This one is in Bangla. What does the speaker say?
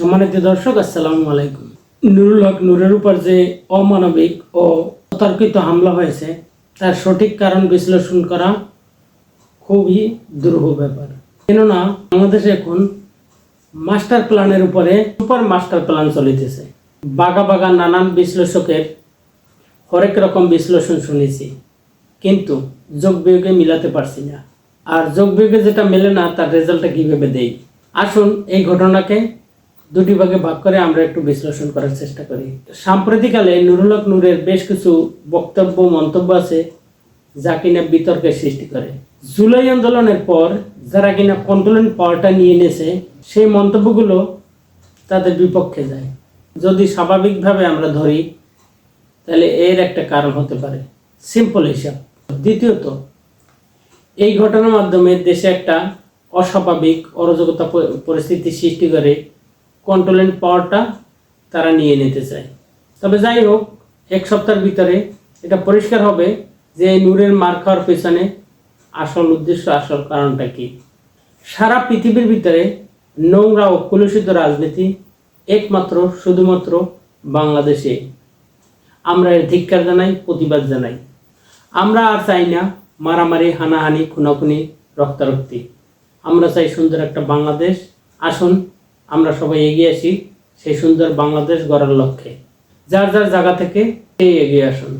সম্মানিত দর্শক, আসসালামু আলাইকুম। নুরুল হক নূরের উপর যে অমানবিক ও অতর্কিত হামলা হয়েছে, তার সঠিক কারণ বিশ্লেষণ করা খুবই দুরূহ ব্যাপার। কেননা, বাংলাদেশে এখন মাস্টার প্ল্যানের উপরে সুপার মাস্টার প্ল্যান চলিতেছে। বাগা বাগা নানান বিশ্লেষকের হরেক রকম বিশ্লেষণ শুনেছি। কিন্তু যোগ বিয়োগে মিলাতে পারছি না। আর যোগ বিয়োগে যেটা মেলে না, তার রেজাল্টটা কীভাবে দেই? আসুন এই ঘটনাকে দুটি ভাগে ভাগ করে আমরা একটু বিশ্লেষণ করার চেষ্টা করি। সাম্প্রতিককালে নুরুল হক নূরের বেশ কিছু বক্তব্য, মন্তব্য আছে যা কিনা বিতর্কের সৃষ্টি করে। জুলাই আন্দোলনের পর যারা কিনা কন্ট্রোলিং পাওয়ারটা নিয়ে নিয়েছে, সেই মন্তব্যগুলো তাদের বিপক্ষে যায়। যদি স্বাভাবিকভাবে আমরা ধরি, তাহলে এর একটা কারণ হতে পারে। সিম্পল হিসাব। দ্বিতীয়ত, এই ঘটনার মাধ্যমে দেশে একটা অস্বাভাবিক অরাজকতা পরিস্থিতি সৃষ্টি করে কন্ট্রোলিং পাওয়ারটা তারা নিয়ে নিতে চায়। তবে যাই হোক এক সপ্তাহের ভিতরে এটা পরিষ্কার হবে যে নূরের মার খাওয়ার পেছনে আসল উদ্দেশ্য, আসল কারণটা কি। সারা পৃথিবীর ভিতরে নোংরা ও কলুষিত রাজনীতি একমাত্র, শুধুমাত্র বাংলাদেশে। আমরা এর ধিক্কার জানাই, প্রতিবাদ জানাই। আমরা আর চাই না মারামারি, হানাহানি, খুনাখুনি, রক্তারক্তি। আমরা চাই সুন্দর একটা বাংলাদেশ। আসুন আমরা সবাই এগিয়ে আসি সেই সুন্দর বাংলাদেশ গড়ার লক্ষ্যে। যার যার জায়গা থেকে এগিয়ে আসুন।